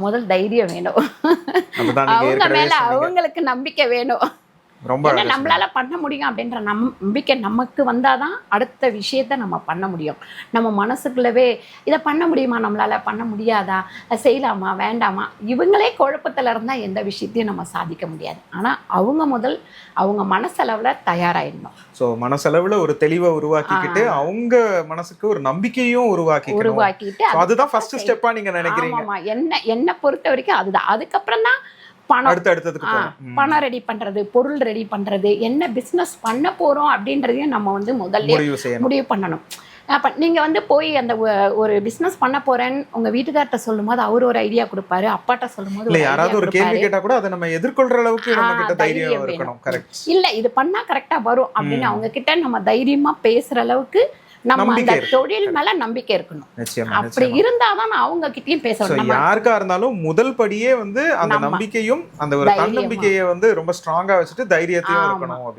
முதல் தைரியம் வேணும் அவங்க மேல. அவங்களுக்கு நம்பிக்கை வேணும் ரொம்ப நம்மளால பண்ண முடியும் அப்படின்ற நம் நம்பிக்கை நமக்கு வந்தாதான் அடுத்த விஷயத்த நம்ம பண்ண முடியும். நம்ம மனசுக்குள்ளவே இதை பண்ண முடியுமா? நம்மளால பண்ண முடியாதா? செய்யலாமா? வேண்டாமா? இவங்களே குழப்பத்துல இருந்தா எந்த விஷயத்தையும் நம்ம சாதிக்க முடியாது. ஆனா அவங்க முதல் அவங்க மனசளவுல தயாராயிடணும். சோ மனசளவுல ஒரு தெளிவை உருவாக்கிக்கிட்டு அவங்க மனசுக்கு ஒரு நம்பிக்கையும் உருவாக்கிக்கணும். உருவாக்கிட்டு அதுதான் ஃபர்ஸ்ட் ஸ்டெப்பா நீங்க நினைக்கிறீங்க. ஆமாமா என்ன என்ன பொறுத்த வரைக்கும் அதுதான். அதுக்கப்புறம் தான் பணம். பணம் ரெடி பண்றது பொருள் ரெடி பண்றது என்ன பிசினஸ் பண்ண போறோம் அப்படின்றதையும் நம்ம வந்து முதல்ல முடிவு பண்ணணும் அப்ப நீங்க வந்து போய் அந்த ஒரு பிசினஸ் பண்ண போறேன்னு உங்க வீட்டுக்கார்ட்ட சொல்லும்போது அவர் ஒரு ஐடியா கொடுப்பாரு அப்பாட்ட சொல்லும்போது இல்ல யாராவது ஒரு கேள்வி கொடுப்பாரு. கேட்டா கூட அதை நம்ம எதிர்கொள்ற அளவுக்கு நம்ம தைரியம் இருக்கணும். கரெக்ட் இல்ல இது பண்ணா கரெக்டா வரும் அப்படின்னு. அவங்க கிட்ட நம்ம தைரியமா பேசுற அளவுக்கு நம்ம நம்பிக்கை அந்த. தொழில் மேல நம்பிக்கை இருக்கணும் அப்படி இருந்தாதான் அவங்க கிட்டயும் பேசணும் யாருக்கா இருந்தாலும் முதல் படியே வந்து அந்த. நம்பிக்கையும் அந்த ஒரு. தன்னம்பிக்கையை வந்து ரொம்ப ஸ்ட்ராங்கா வச்சுட்டு தைரியத்தையும். இருக்கணும் அப்படின்னு